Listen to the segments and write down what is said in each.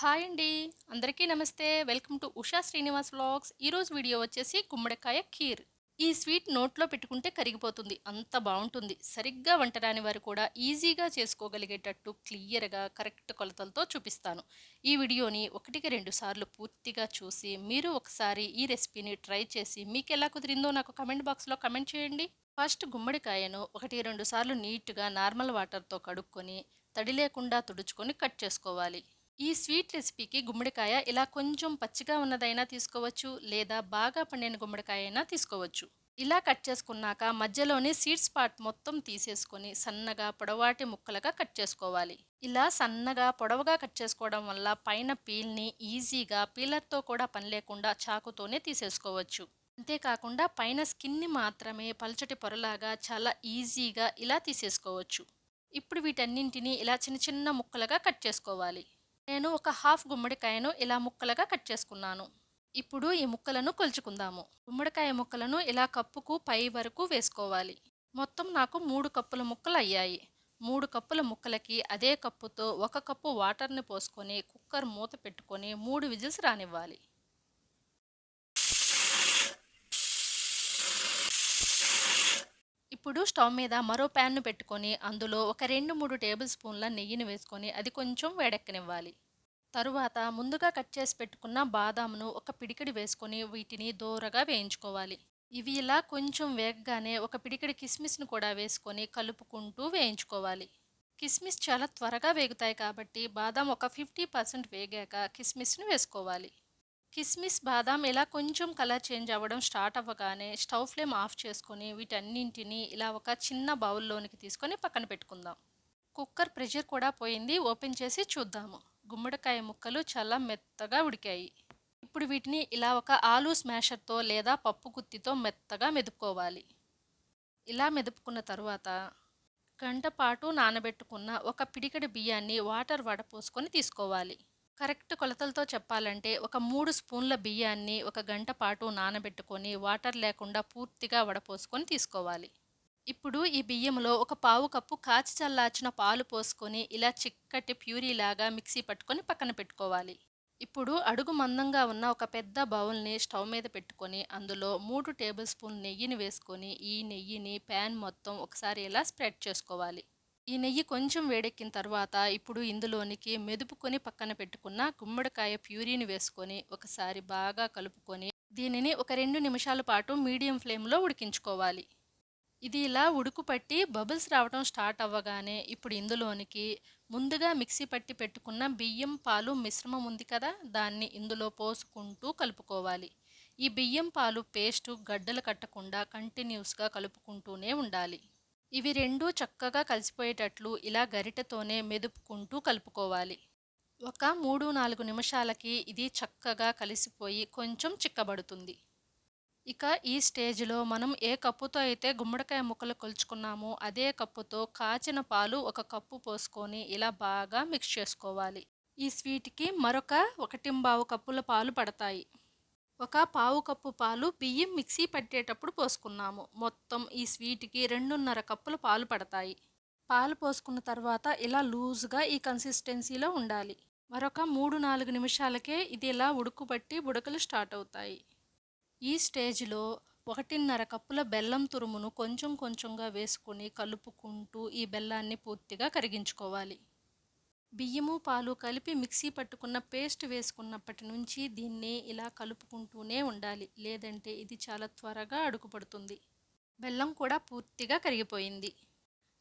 Hi అండి. అందరికీ నమస్తే. Welcome to Usha Srinivas vlogs. ఈరోజు వీడియో వచ్చేసి గుమ్మడికాయ ఖీర్. ఈ స్వీట్ నోట్లో పెట్టుకుంటే కరిగిపోతుంది. అంత బాగుంటుంది. సరిగ్గా వంట రాని వారు కూడా ఈజీగా చేసుకోగలిగేటట్టు క్లియర్గా కరెక్ట్ కొలతలతో చూపిస్తాను. ఈ వీడియోని ఒకటికి రెండు సార్లు పూర్తిగా చూసి మీరు ఒకసారి ఈ రెసిపీని ట్రై చేసి మీకు ఎలా కుదిరిందో నాకు కమెంట్ బాక్స్లో కమెంట్ చేయండి. ఫస్ట్ గుమ్మడికాయను ఒకటి రెండు సార్లు నీట్గా నార్మల్ వాటర్తో కడుక్కొని తడి లేకుండా తుడుచుకొని కట్ చేసుకోవాలి. ఈ స్వీట్ రెసిపీకి గుమ్మడికాయ ఇలా కొంచెం పచ్చిగా ఉన్నదైనా తీసుకోవచ్చు లేదా బాగా పండిన గుమ్మడికాయ అయినా తీసుకోవచ్చు. ఇలా కట్ చేసుకున్నాక మధ్యలోని సీడ్స్ పార్ట్ మొత్తం తీసేసుకొని సన్నగా పొడవాటి ముక్కలుగా కట్ చేసుకోవాలి. ఇలా సన్నగా పొడవుగా కట్ చేసుకోవడం వల్ల పైన పీల్ని ఈజీగా పీలర్తో కూడా పని లేకుండా చాకుతోనే తీసేసుకోవచ్చు. అంతేకాకుండా పైన స్కిన్ని మాత్రమే పలచటి పొరలాగా చాలా ఈజీగా ఇలా తీసేసుకోవచ్చు. ఇప్పుడు వీటన్నింటినీ ఇలా చిన్న చిన్న ముక్కలుగా కట్ చేసుకోవాలి. నేను ఒక హాఫ్ గుమ్మడికాయను ఇలా ముక్కలుగా కట్ చేసుకున్నాను. ఇప్పుడు ఈ ముక్కలను కొలుచుకుందాము. గుమ్మడికాయ ముక్కలను ఇలా కప్పుకు పై వరకు వేసుకోవాలి. మొత్తం నాకు మూడు కప్పుల ముక్కలు అయ్యాయి. మూడు కప్పుల ముక్కలకి అదే కప్పుతో ఒక కప్పు వాటర్ని పోసుకొని కుక్కర్ మూత పెట్టుకొని మూడు విజిల్స్ రానివ్వాలి. ఇప్పుడు స్టవ్ మీద మరో ప్యాన్ను పెట్టుకొని అందులో ఒక రెండు మూడు టేబుల్ స్పూన్ల నెయ్యిని వేసుకొని అది కొంచెం వేడెక్కనివ్వాలి. తరువాత ముందుగా కట్ చేసి పెట్టుకున్న బాదాంను ఒక పిడికిడి వేసుకొని వీటిని దూరగా వేయించుకోవాలి. ఇవి ఇలా కొంచెం వేగగానే ఒక పిడికిడి కిస్మిస్ను కూడా వేసుకొని కలుపుకుంటూ వేయించుకోవాలి. కిస్మిస్ చాలా త్వరగా వేగుతాయి కాబట్టి బాదాం ఒక ఫిఫ్టీ పర్సెంట్ వేగాక కిస్మిస్ను వేసుకోవాలి. కిస్మిస్ బాదాం ఇలా కొంచెం కలర్ చేంజ్ అవ్వడం స్టార్ట్ అవ్వగానే స్టవ్ ఫ్లేమ్ ఆఫ్ చేసుకొని వీటన్నింటిని ఇలా ఒక చిన్న బౌల్లోనికి తీసుకొని పక్కన పెట్టుకుందాం. కుక్కర్ ప్రెషర్ కూడా పోయింది. ఓపెన్ చేసి చూద్దాము. గుమ్మడికాయ ముక్కలు చాలా మెత్తగా ఉడికాయి. ఇప్పుడు వీటిని ఇలా ఒక ఆలూ స్మాషర్తో లేదా పప్పు గుత్తితో మెత్తగా మెదుపుకోవాలి. ఇలా మెదుపుకున్న తర్వాత గంట పాటు నానబెట్టుకున్న ఒక పిడికడి బియ్యాన్ని వాటర్ వడపోసుకొని తీసుకోవాలి. కరెక్ట్ కొలతలతో చెప్పాలంటే ఒక మూడు స్పూన్ల బియ్యాన్ని ఒక గంట పాటు నానబెట్టుకొని వాటర్ లేకుండా పూర్తిగా వడపోసుకొని తీసుకోవాలి. ఇప్పుడు ఈ బియ్యంలో ఒక పావు కప్పు కాచి చల్లార్చిన పాలు పోసుకొని ఇలా చిక్కటి ప్యూరీలాగా మిక్సీ పట్టుకొని పక్కన పెట్టుకోవాలి. ఇప్పుడు అడుగు మందంగా ఉన్న ఒక పెద్ద బౌల్ని స్టవ్ మీద పెట్టుకొని అందులో మూడు టేబుల్ స్పూన్ నెయ్యిని వేసుకొని ఈ నెయ్యిని ప్యాన్ మొత్తం ఒకసారి ఇలా స్ప్రెడ్ చేసుకోవాలి. ఈ నెయ్యి కొంచెం వేడెక్కిన తర్వాత ఇప్పుడు ఇందులోనికి మెదుపుకొని పక్కన పెట్టుకున్న గుమ్మడికాయ ప్యూరీని వేసుకొని ఒకసారి బాగా కలుపుకొని దీనిని ఒక రెండు నిమిషాల పాటు మీడియం ఫ్లేమ్లో ఉడికించుకోవాలి. ఇది ఇలా ఉడుకుపట్టి బబుల్స్ రావడం స్టార్ట్ అవ్వగానే ఇప్పుడు ఇందులోనికి ముందుగా మిక్సీ పట్టి పెట్టుకున్న బియ్యం పాలు మిశ్రమం ఉంది కదా దాన్ని ఇందులో పోసుకుంటూ కలుపుకోవాలి. ఈ బియ్యం పాలు పేస్టు గడ్డలు కట్టకుండా కంటిన్యూస్గా కలుపుకుంటూనే ఉండాలి. ఇవి రెండూ చక్కగా కలిసిపోయేటట్లు ఇలా గరిటెతోనే మెదుపుకుంటూ కలుపుకోవాలి. ఒక మూడు నాలుగు నిమిషాలకి ఇది చక్కగా కలిసిపోయి కొంచెం చిక్కబడుతుంది. ఇక ఈ స్టేజ్లో మనం ఏ కప్పుతో అయితే గుమ్మడికాయ ముక్కలు కొలుచుకున్నామో అదే కప్పుతో కాచిన పాలు ఒక కప్పు పోసుకొని ఇలా బాగా మిక్స్ చేసుకోవాలి. ఈ స్వీట్కి మరొక ఒకటింబావు కప్పుల పాలు పడతాయి. ఒక పావు కప్పు పాలు బియ్యం మిక్సీ పట్టేటప్పుడు పోసుకున్నాము. మొత్తం ఈ స్వీట్కి రెండున్నర కప్పులు పాలు పడతాయి. పాలు పోసుకున్న తర్వాత ఇలా లూజ్గా ఈ కన్సిస్టెన్సీలో ఉండాలి. మరొక మూడు నాలుగు నిమిషాలకే ఇది ఇలా ఉడుకుబట్టి బుడకలు స్టార్ట్ అవుతాయి. ఈ స్టేజ్లో ఒకటిన్నర కప్పుల బెల్లం తురుమును కొంచెం కొంచెంగా వేసుకొని కలుపుకుంటూ ఈ బెల్లాన్ని పూర్తిగా కరిగించుకోవాలి. బియ్యము పాలు కలిపి మిక్సీ పట్టుకున్న పేస్ట్ వేసుకున్నప్పటి నుంచి దీన్ని ఇలా కలుపుకుంటూనే ఉండాలి. లేదంటే ఇది చాలా త్వరగా అడుగుపడుతుంది. బెల్లం కూడా పూర్తిగా కరిగిపోయింది.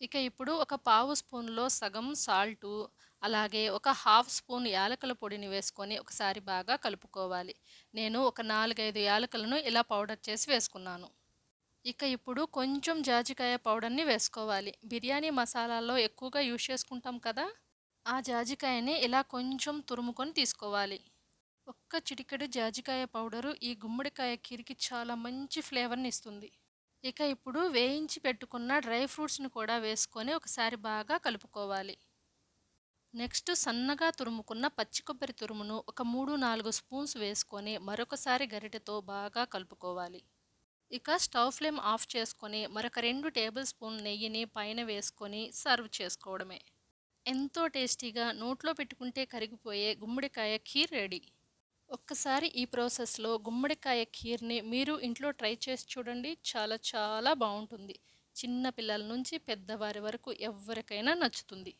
ఇక ఇప్పుడు ఒక పావు స్పూన్లో సగం సాల్టు అలాగే ఒక హాఫ్ స్పూన్ యాలకల పొడిని వేసుకొని ఒకసారి బాగా కలుపుకోవాలి. నేను ఒక నాలుగైదు యాలకలను ఇలా పౌడర్ చేసి వేసుకున్నాను. ఇక ఇప్పుడు కొంచెం జాజికాయ పౌడర్ని వేసుకోవాలి. బిర్యానీ మసాలాల్లో ఎక్కువగా యూజ్ చేసుకుంటాం కదా? ఆ జాజికాయని ఇలా కొంచెం తురుముకొని తీసుకోవాలి. ఒక్క చిటికెడు జాజికాయ పౌడరు ఈ గుమ్మడికాయ కీరికి చాలా మంచి ఫ్లేవర్ని ఇస్తుంది. ఇక ఇప్పుడు వేయించి పెట్టుకున్న డ్రై ఫ్రూట్స్ని కూడా వేసుకొని ఒకసారి బాగా కలుపుకోవాలి. నెక్స్ట్ సన్నగా తురుముకున్న పచ్చి కొబ్బరి తురుమును ఒక మూడు నాలుగు స్పూన్స్ వేసుకొని మరొకసారి గరిటెతో బాగా కలుపుకోవాలి. ఇక స్టవ్ ఫ్లేమ్ ఆఫ్ చేసుకొని మరొక రెండు టేబుల్ స్పూన్ నెయ్యిని పైన వేసుకొని సర్వ్ చేసుకోవడమే. ఎంతో టేస్టీగా నోట్లో పెట్టుకుంటే కరిగిపోయే గుమ్మడికాయ ఖీర్ రెడీ. ఒక్కసారి ఈ ప్రాసెస్లో గుమ్మడికాయ ఖీర్ని మీరు ఇంట్లో ట్రై చేసి చూడండి. చాలా చాలా బాగుంటుంది. చిన్న పిల్లల నుంచి పెద్దవారి వరకు ఎవరికైనా నచ్చుతుంది.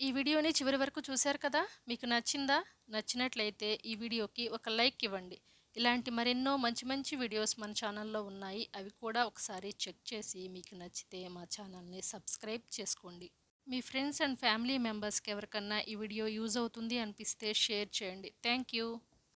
ఈ వీడియోని చివరి వరకు చూశారు కదా? మీకు నచ్చిందా? నచ్చినట్లయితే ఈ వీడియోకి ఒక లైక్ ఇవ్వండి. ఇలాంటి మరెన్నో మంచి మంచి వీడియోస్ మన ఛానల్లో ఉన్నాయి. అవి కూడా ఒకసారి చెక్ చేసి మీకు నచ్చితే మా ఛానల్ని సబ్స్క్రైబ్ చేసుకోండి. మీ ఫ్రెండ్స్ అండ్ ఫ్యామిలీ మెంబర్స్కి ఎవరికన్నా ఈ వీడియో యూజ్ అవుతుంది అనిపిస్తే షేర్ చేయండి. Thank you